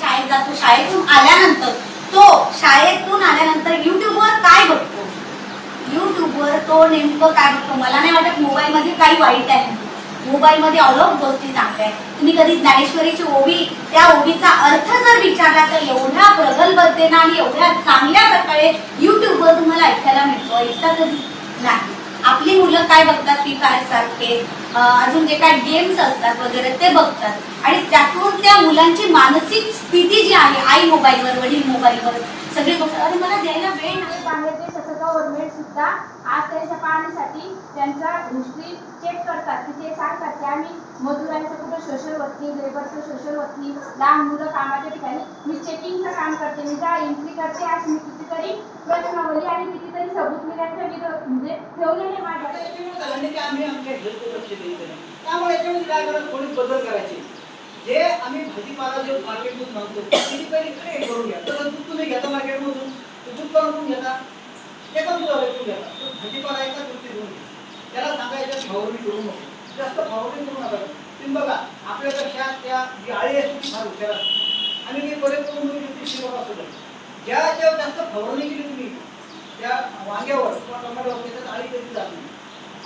शाळेत जातो. शाळेतून आल्यानंतर तो शाळेतून आल्यानंतर युट्यूबवर काय बघतो? युट्यूबवर तो नेमकं काय बघतो? मला नाही वाटत मोबाईलमध्ये काही वाईट आहे. मोबाईलमध्ये अलोप गोष्टी चांगल्या आहेत. तुम्ही कधी ज्ञानेश्वरीची ओवी त्या ओवीचा अर्थ जर विचारला तर एवढ्या प्रगल्भतेनं आणि एवढ्या चांगल्या प्रकारे युट्यूबवर तुम्हाला ऐकायला मिळतो. ऐकता कधी नाही. आपली मुलं काय बघतात? फ्री फायर सारखे अजून जे काय गेम्स असतात वगैरे ते बघतात. आणि त्यातून त्या मुलांची मानसिक स्थिती जी आहे आई मोबाईलवर वडील मोबाईलवर सगळी गोष्ट अरे मला द्यायला वेळ नाही बांगलादेश तसं गव्हर्नमेंट सुद्धा आज त्यांच्या पाहण्यासाठी त्यांचा हिस्ट्री चेक करतात की ते सांगतात की आम्ही मजुरांचं कुठं सोशल वर्किंग लेबरचं सोशल वर्किंग लहान मुलं कामाच्या ठिकाणी मी चेकिंगचं काम करते मी जा एंट्री करते आज मी कितीतरी प्रश्नावली आणि कितीतरी सबूत मी त्यांच्या विरोध म्हणजे ठेवलेले माझ्या नाही त्यामुळे कोणी बदल करायचे आम्ही भाजीपाला जो मार्केटमधून आणतो त्याची पहिले इकडे हे करून घ्या. तसं दूध तुम्ही घेता मार्केटमधून तर दूध करून घेता एका दुधावर विकून घेता. तर भाजीपाला एका गोष्टी घेऊन घ्या. त्याला सांगायचं फवारणी करू नको. जास्त फवारणी करू नका. तुम्ही बघा आपल्यापेक्षा त्या जी आळी असते ती फार हुशार असते. आणि मी बरेच करून तुम्ही शिकत शिरोबा ज्या ज्या जास्त फवारणी केली तुम्ही त्या वांग्यावर किंवा टमाट्यावर त्याच्यात आळी कधी जात नाही.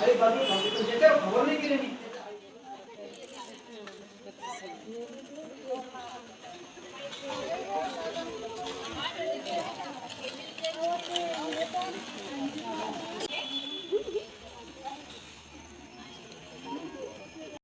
आळी बाजूला सांगते ज्याच्यावर फवारणी केली नाही Thank you.